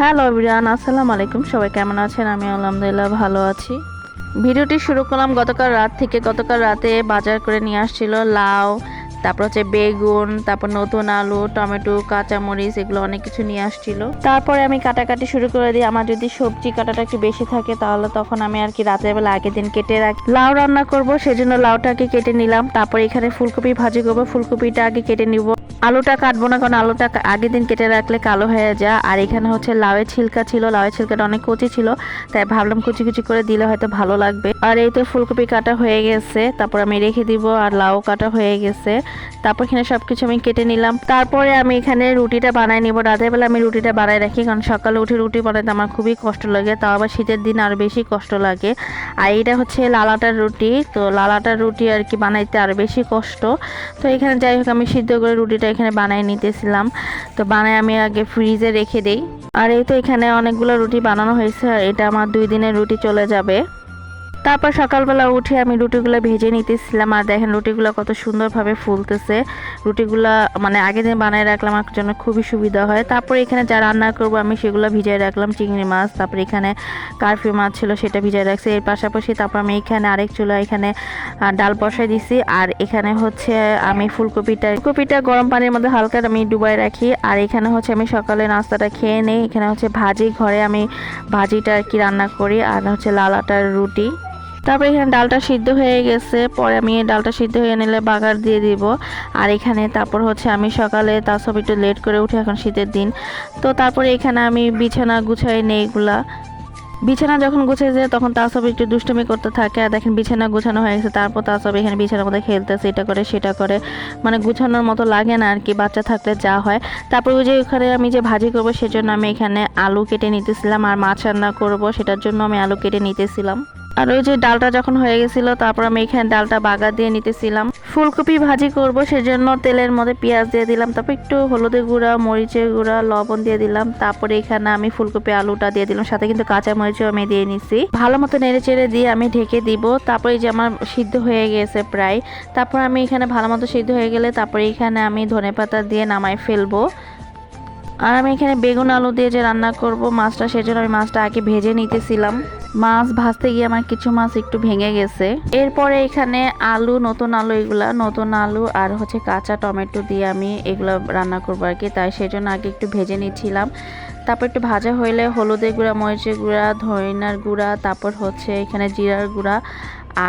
Hello বিরান আসসালামু আলাইকুম। সবাই কেমন আছেন? আমি আলহামদুলিল্লাহ ভালো আছি। ভিডিওটি শুরু করলাম গতকাল রাত থেকে। গতকাল রাতে বাজার করে নিয়ে আসছিল লাউ তারপর হচ্ছে বেগুন, তারপর নতুন আলু, টমেটো, কাঁচামরিচ, এগুলো অনেক কিছু নিয়ে আসছিল। তারপরে আমি কাটাকাটি শুরু করে দিই। আমার যদি সবজি কাটাটা একটু বেশি থাকে, তাহলে তখন আমি আর কি রাতের বেলা আগের দিন কেটে রাখি। লাউ রান্না করব, সেজন্য লাউটাকে কেটে নিলাম। তারপর এখানে ফুলকপি ভাজি করব। ফুলকপিটা আগে কেটে নিব। আলুটা কাটবো না, কারণ আলুটা আগের দিন কেটে রাখলে কালো হয়ে যায়। আর এখানে হচ্ছে লাউয়ের ছিলকা ছিল। লাউয়ের ছিলকাটা অনেক কচি ছিল। তাই ভাবলাম কুচি কুচি করে দিলে হয়তো ভালো লাগবে। আর এই তো ফুলকপি কাটা হয়ে গেছে। তারপর আমি রেখে দিব। আর লাউ কাটা হয়ে গেছে। তারপর এখানে সবকিছু আমি কেটে নিলাম। তারপরে আমি এখানে রুটিটা বানাই নিব। রাতের বেলা আমি রুটিটা বানাই রাখি, কারণ সকালে উঠে রুটি বানাইতে আমার খুবই কষ্ট লাগে, তাও আবার শীতের দিন আরও বেশি কষ্ট লাগে। আর এইটা হচ্ছে লালাটার রুটি, তো লালাটার রুটি আর কি বানাইতে আরও বেশি কষ্ট। তো এখানে যাই হোক, আমি সিদ্ধ করে রুটিটা এখানে বানাই নিতেছিলাম। তো বানাই আমি আগে ফ্রিজে রেখে দেই। আর এই তো এখানে অনেকগুলো রুটি বানানো হয়েছে এটা আমার দুই দিনের রুটি চলে যাবে। তারপর সকালবেলা উঠে আমি রুটিগুলো ভেজে নিতেছিলাম, আর দেখেন রুটিগুলো কত সুন্দরভাবে ফুলতেছে। রুটিগুলো মানে আগে দিন বানিয়ে রাখলাম, আমার জন্য খুবই সুবিধা হয়। তারপর এখানে যা রান্না করব, আমি সেগুলো ভিজিয়ে রাখলাম, চিংড়ি মাছ, তারপর এখানে কারফি মাছ ছিল সেটা ভিজিয়ে রাখছি। এর পাশাপাশি তারপর আমি এখানে আরেক চুলা এখানে ডাল বসাই দিছি। আর এখানে হচ্ছে আমি ফুলকপিটা ফুলকপিটা গরম পানির মধ্যে হালকা আমি ডুবাই রাখি। আর এখানে হচ্ছে আমি সকালে নাস্তাটা খেয়ে নেই। এখানে হচ্ছে ভাজি, ঘরে আমি ভাজিটা আর কি রান্না করি। আর হচ্ছে লালাটার রুটি। তারপরে এখানে ডালটা সিদ্ধ হয়ে গেছে। পরে আমি ডালটা সিদ্ধ হয়ে নিলে বাগার দিয়ে দিব। আর এখানে তারপর হচ্ছে আমি সকালে তার সব একটু লেট করে উঠি এখন শীতের দিন। তো তারপরে এখানে আমি বিছানা গুছাই নেই এগুলা। বিছানা যখন গুছিয়ে যায় তখন তাসব একটু দুষ্টুমি করতে থাকে। আর দেখেন বিছানা গুছানো হয়ে গেছে, তারপর তাসব এখানে বিছানার মধ্যে খেলতেছে, এটা করে, সেটা করে। মানে গুছানোর মতো লাগে না আর কি, বাচ্চা থাকলে যা হয়। তারপর ওই যে ওখানে আমি যে ভাজি করব সেজন্য আমি এখানে আলু কেটে নিতেছিলাম। আর মাছ রান্না করব, সেটার জন্য আমি আলু কেটে নিতেছিলাম। আর ওই যে ডালটা যখন হয়ে গেছিল, তারপর আমি এখানে ডালটা বাগা দিয়ে নিতেছিলাম। ফুলকপি ভাজি করব, সেজন্য তেলের মধ্যে পেঁয়াজ দিয়ে দিলাম, তারপর একটু হলুদের গুঁড়া, মরিচের গুঁড়া, লবণ দিয়ে দিলাম, তারপরে এখানে আমি ফুলকপি আলুটা দিয়ে দিলাম, সাথে কিন্তু কাঁচা মরিচও আমি দিয়ে নিছি। ভালো মতো নেড়ে চেড়ে দিয়ে আমি ঢেকে দিব, তারপরে যে আমার সিদ্ধ হয়ে গেছে প্রায়, তারপর আমি এখানে ভালো মতো সিদ্ধ হয়ে গেলে তারপরে এখানে আমি ধনেপাতা দিয়ে নামাই ফেলব। আর আমি এখানে বেগুন আলু দিয়ে যে রান্না করব মাছটা, সেজন্য আমি মাছটা আগে ভেজে নিতেছিলাম। মাছ ভাজতে গিয়ে আমার কিছু মাছ একটু ভেঙে গেছে। এরপরে এখানে আলু, নতুন আলু এগুলা, নতুন আলু আর হচ্ছে কাঁচা টমেটো দিয়ে আমি এগুলো রান্না করব আর কি। তাই সেই জন্য আগে একটু ভেজে নিচ্ছিলাম। তারপর একটু ভাজা হইলে হলুদের গুঁড়া, মরিচের গুঁড়া ধনিয়ার গুঁড়া, তারপর হচ্ছে এখানে জিরার গুঁড়া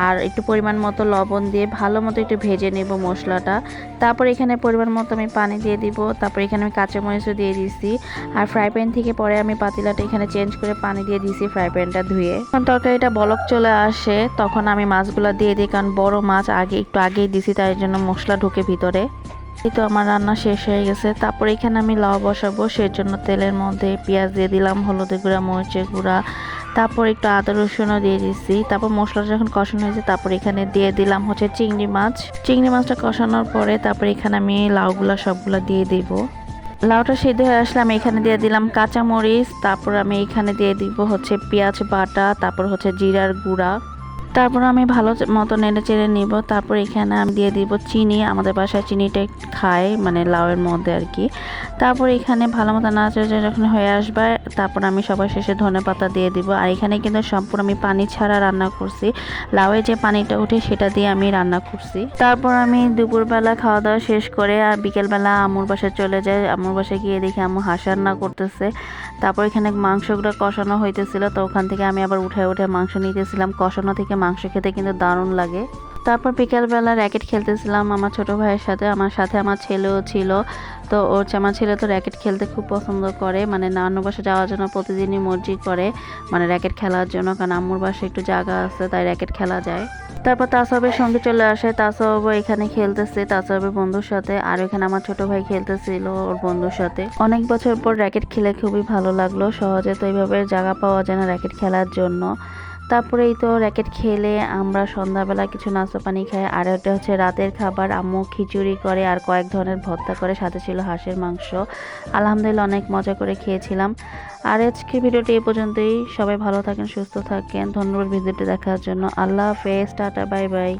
আর একটু পরিমাণ মতো লবণ দিয়ে ভালো মতো একটু ভেজে নেব মশলাটা। তারপর এখানে পরিমাণ মতো আমি পানি দিয়ে দিব। তারপর এখানে আমি কাঁচামরিচও দিয়ে দিছি। আর ফ্রাই প্যান থেকে পরে আমি পাতিলাটা এখানে চেঞ্জ করে পানি দিয়ে দিছি ফ্রাই প্যানটা ধুয়ে। যখন তরকারিটা বলক চলে আসে, তখন আমি মাছগুলো দিয়ে দিই, কারণ বড় মাছ আগে একটু আগেই দিছি, তাই জন্য মশলা ঢুকে ভিতরে। এই তো আমার রান্না শেষ হয়ে গেছে। তারপর এখানে আমি লাউ বসাবো, সেজন্য তেলের মধ্যে পেঁয়াজ দিয়ে দিলাম, হলুদের গুঁড়া, মরিচের গুঁড়া তারপর একটু আদা রসুনও দিয়ে দিচ্ছি তারপর মশলাটা যখন কষানো হয়েছে, তারপর এখানে দিয়ে দিলাম হচ্ছে চিংড়ি মাছ। চিংড়ি মাছটা কষানোর পরে তারপর এখানে আমি লাউগুলা সবগুলা দিয়ে দিব। লাউটা সিদ্ধ হয়ে আসলে আমি এখানে দিয়ে দিলাম কাঁচামরিচ। তারপর আমি এখানে দিয়ে দিব হচ্ছে পেঁয়াজ বাটা, তারপর হচ্ছে জিরার গুঁড়া। তারপর আমি ভালো মতো নেড়ে চেড়ে নিব। তারপর এখানে আমি দিয়ে দিব চিনি। আমাদের বাসায় চিনিটা খায় মানে লাউয়ের মধ্যে আর কি। তারপর এখানে ভালো মতো নাচড়ে যখন হয়ে আসবে, তারপর আমি সবার শেষে ধনে পাতা দিয়ে দিব। আর এখানে কিন্তু সম্পূর্ণ আমি পানি ছাড়া রান্না করছি। লাউয়ে যে পানিটা উঠে সেটা দিয়ে আমি রান্না করছি। তারপর আমি দুপুরবেলা খাওয়া দাওয়া শেষ করে আর বিকেলবেলা আমুর বাসায় চলে যাই। আমুর বাসায় গিয়ে দেখি আমু হাঁস রান্না করতেছে। তারপর এখানে মাংসগুলো কষানো হইতেছিল, তো ওখান থেকে আমি আবার উঠে উঠে মাংস নিতেছিলাম। কষানো থেকে মাংস খেতে কিন্তু দারুণ লাগে। তারপর বিকেলবেলা র্যাকেট খেলতেছিলাম আমার ছোট ভাইয়ের সাথে। আমার সাথে আমার ছেলেও ছিল। তো ওর আমার ছেলে তো র্যাকেট খেলতে খুব পছন্দ করে। মানে নানুর বাসা যাওয়ার জন্য প্রতিদিনই মর্জি করে। মানে র্যাকেট খেলার জন্য, কারণ আম্মুর বাসায় একটু জায়গা আছে, তাই র্যাকেট খেলা যায়। তারপর তাসবের সঙ্গে চলে আসে। তাসব এখানে খেলতেছে, তাসবের বন্ধুর সাথে। আর এখানে আমার ছোট ভাই খেলতেছিল ওর বন্ধুর সাথে। অনেক বছর পর র্যাকেট খেলে খুবই ভালো লাগল। সহজে তো এইভাবে জায়গা পাওয়া যায় না র্যাকেট খেলার জন্য। তারপরে এই তো র্যাকেট খেলে আমরা সন্ধ্যাবেলা কিছু নাস্তা পানি খাই। আর এটা হচ্ছে রাতের খাবার। আম্মু খিচুড়ি করে আর কয়েক ধরনের ভর্তা করে, সাথে ছিল হাঁসের মাংস। আলহামদুলিল্লাহ অনেক মজা করে খেয়েছিলাম। আর আজকে ভিডিওটি এই পর্যন্তই। সবাই ভালো থাকেন, সুস্থ থাকেন। ধন্যবাদ ভিডিওটি দেখার জন্য। আল্লাহ হাফেজ। Tata, bye bye.